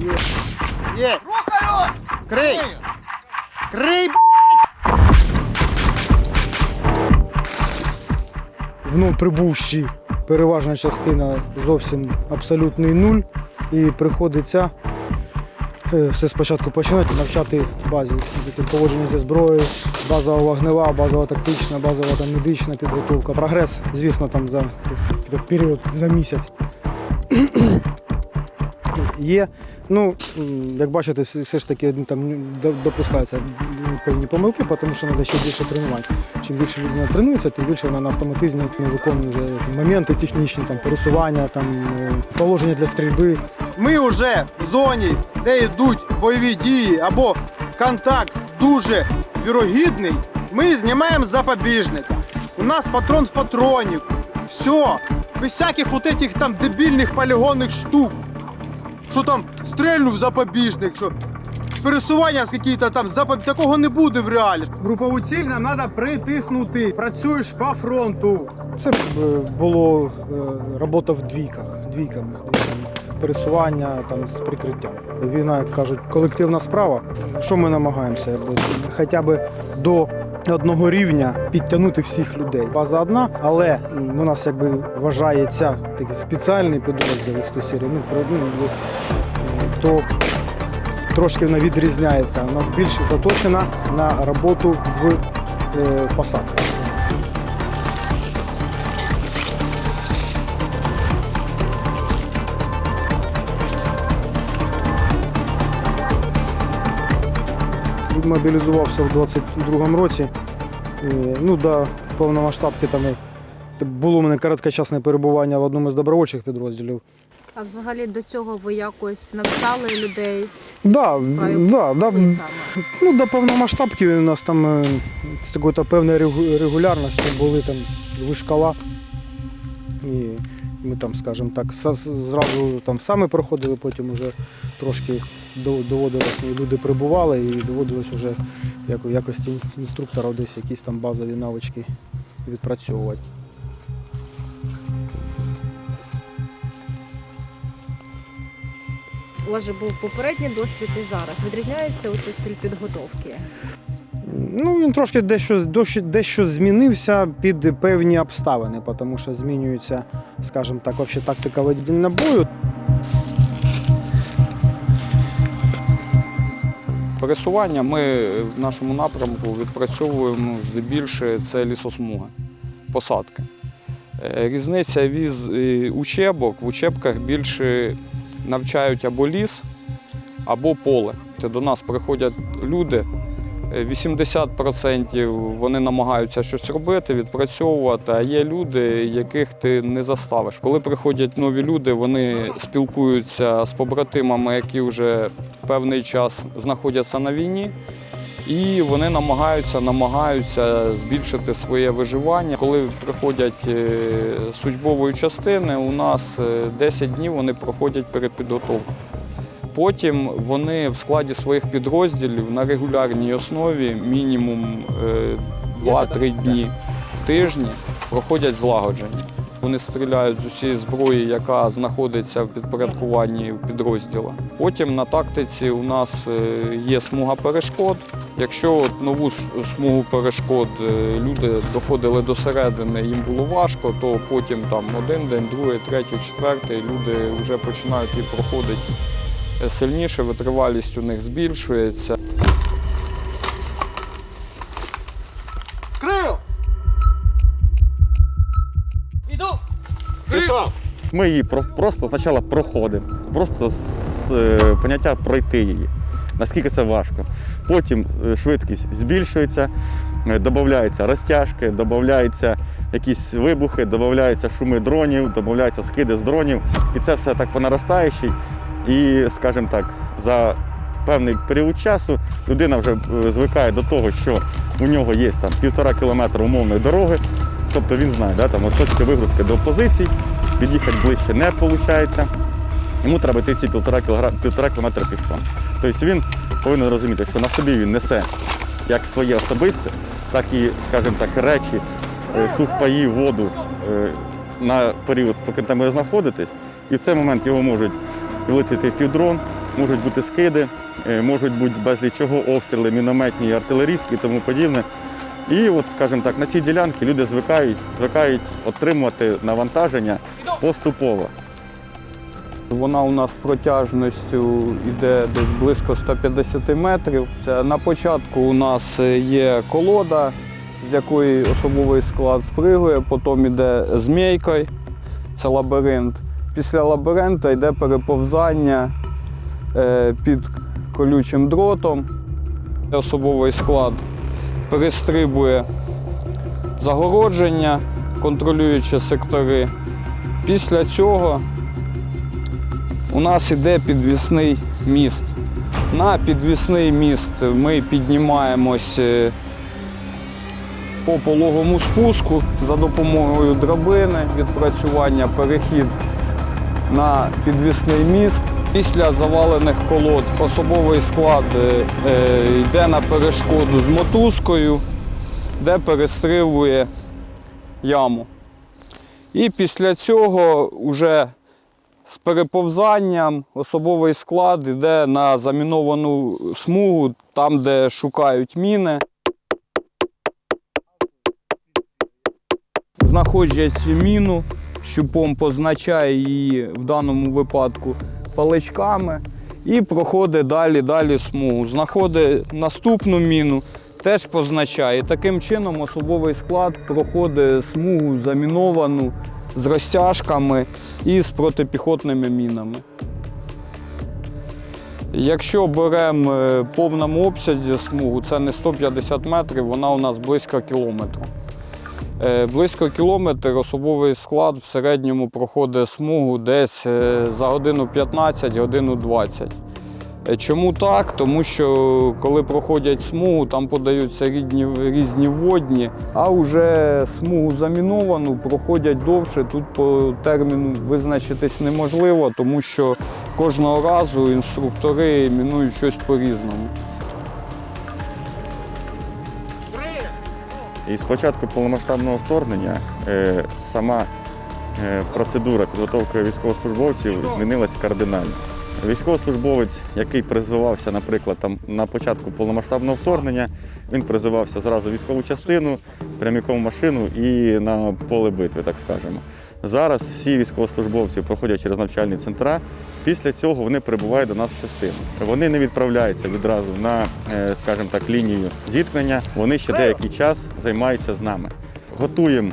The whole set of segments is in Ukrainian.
Є. Є. Крий. Крий, б***ь. Вновь прибувші переважна частина зовсім абсолютний нуль. І приходиться е, все спочатку починати навчати базі поводження зі зброєю, базова вогнева, базова тактична, базова там, медична підготовка. Прогрес, звісно, там за період за місяць. Є. Ну, як бачите, все ж таки ну, там допускаються певні помилки, тому що треба ще більше тренувань. Чим більше людина тренується, тим більше вона на автоматизмі виконує вже моменти технічні, там, пересування, там, е, положення для стрільби. Ми вже в зоні, де йдуть бойові дії або контакт дуже вірогідний, ми знімаємо запобіжника. У нас патрон в патроніку. Все. Без всяких вот этих там дебільних полігонних штук. Що там стрельнув запобіжник, що пересування з який-то там запоб... Такого не буде в реалі. Групову ціль нам треба притиснути. Працюєш по фронту. Це е, було е, робота в двійках, двійками, двійками. пересування там, з прикриттям. Війна, як кажуть, колективна справа. Що ми намагаємося? Хоча б до одного рівня підтягнути всіх людей. База одна, але у нас якби вважається такий спеціальний підрозділ із 100 серії. Ну, про- ну, то трошки вона відрізняється. У нас більше заточена на роботу в е, посадках. Мобілізувався в 22-му році. Е, Ну, до повномасштабки там і було у мене короткочасне перебування в одному з добровольчих підрозділів. А взагалі до цього ви якось навчали людей? Да, да, да, ну, до повномасштабки у нас там е, з такою певною регулярністю були там вишкала. І ми там, скажімо так, зразу там самі проходили, потім вже трошки доводилось, і люди прибували і доводилось вже як, в якості інструктора десь якісь там базові навички відпрацьовувати. У вас же був попередній досвід і зараз. Відрізняється оцей стиль підготовки? Ну, він трошки дещо, дещо, змінився під певні обставини, тому що змінюється, скажімо так, взагалі тактика ведення бою. Пересування ми в нашому напрямку відпрацьовуємо здебільше це лісосмуги, посадки. Е, Різниця від е, учебок. В учебках більше навчають або ліс, або поле. До нас приходять люди. Е, 80% вони намагаються щось робити, відпрацьовувати, а є люди, яких ти не заставиш. Коли приходять нові люди, вони спілкуються з побратимами, які вже певний час знаходяться на війні, і вони намагаються, намагаються збільшити своє виживання. Коли приходять е, з службової частини, у нас е, 10 днів вони проходять перепідготовку. Потім вони в складі своїх підрозділів на регулярній основі мінімум е, 2-3 дні тижні проходять злагодження. Вони стріляють з усієї зброї, яка знаходиться в підпорядкуванні в підрозділах. Потім на тактиці у нас е, є смуга перешкод. Якщо от нову смугу перешкод е, люди доходили до середини, їм було важко, то потім там один день, другий, третій, четвертий люди вже починають її проходити е, сильніше, витривалість у них збільшується. Крил! Ми її про- просто спочатку проходимо, просто з е, поняття пройти її. Наскільки це важко. Потім е, швидкість збільшується, е, додаються розтяжки, додаються якісь вибухи, додаються шуми дронів, додаються скиди з дронів. І це все так по наростаючій. І, скажімо так, за певний період часу людина вже е, звикає до того, що у нього є там півтора кілометра умовної дороги. Тобто він знає, да, там, от точки вигрузки до позицій, від'їхати ближче не виходить. Йому треба йти ці півтора, кілометра пішком. Тобто він повинен розуміти, що на собі він несе як своє особисте, так і, скажімо так, речі, е, сухпаї, воду е, на період, поки там ви знаходитесь. І в цей момент його можуть вилетіти півдрон, можуть бути скиди, е, можуть бути безліч чого обстріли, мінометні, артилерійські і тому подібне. І от, скажімо так, на цій ділянці люди звикають, звикають отримувати навантаження поступово. Вона у нас протяжністю йде десь близько 150 метрів. На початку у нас є колода, з якої особовий склад спригує, потім йде змійкою, це лабіринт. Після лабіринта йде переповзання е, під колючим дротом. Особовий склад перестрибує загородження, контролюючи сектори. Після цього у нас іде підвісний міст. На підвісний міст ми піднімаємось е, по пологому спуску за допомогою драбини, відпрацювання перехід на підвісний міст. Після завалених колод особовий склад е, е, йде на перешкоду з мотузкою, де перестрибує яму. І після цього вже з переповзанням особовий склад йде на заміновану смугу, там, де шукають міни. Знаходять міну, щупом позначає її в даному випадку паличками і проходить далі, далі смугу. Знаходить наступну міну, теж позначає. Таким чином особовий склад проходить смугу заміновану з розтяжками і з протипіхотними мінами. Якщо беремо е, повному обсязі смугу, це не 150 метрів, вона у нас близько кілометру. Е, Близько кілометр особовий склад в середньому проходить смугу десь е, за годину 15, годину 20. Е, Чому так? Тому що коли проходять смугу, там подаються рідні, різні водні, а вже смугу заміновану проходять довше. Тут по терміну визначитись неможливо, тому що кожного разу інструктори мінують щось по-різному. І з початку повномасштабного вторгнення е, сама е, процедура підготовки військовослужбовців змінилася кардинально. Військовослужбовець, який призивався, наприклад, там на початку повномасштабного вторгнення, він призивався зразу військову частину, прямиком в машину і на поле битви, так скажемо. Зараз всі військовослужбовці проходять через навчальні центра. Після цього вони прибувають до нас в частину. Вони не відправляються відразу на, е, скажімо так, лінію зіткнення. Вони ще деякий час займаються з нами. Готуємо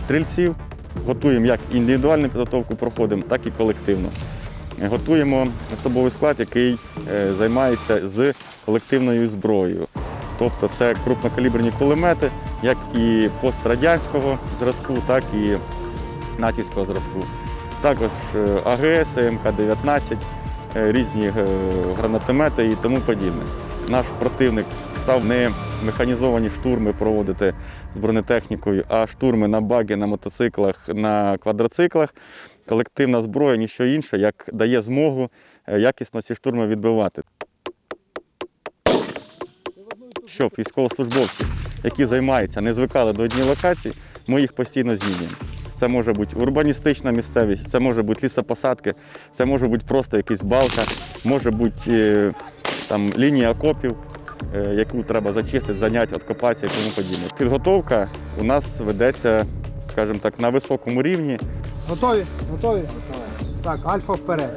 стрільців, готуємо як індивідуальну підготовку проходимо, так і колективну. Е, Готуємо особовий склад, який е, займається з колективною зброєю. Тобто це крупнокаліберні кулемети, як і пострадянського зразку, так і натівського зразку. Також е, АГС, МК-19, е, різні е, гранатомети і тому подібне. Наш противник став не механізовані штурми проводити з бронетехнікою, а штурми на багі, на мотоциклах, на квадроциклах. Колективна зброя ніщо інше, як дає змогу якісно ці штурми відбивати. Щоб військовослужбовці, які займаються, не звикали до однієї локації, ми їх постійно змінюємо. Це може бути урбаністична місцевість, це може бути лісопосадки, це може бути просто якась балка, може бути е, там, лінія окопів, е, яку треба зачистити, зайняти, відкопатися і тому подібне. Підготовка у нас ведеться, скажімо так, на високому рівні. Готові? Готові? Готові? Так, альфа вперед.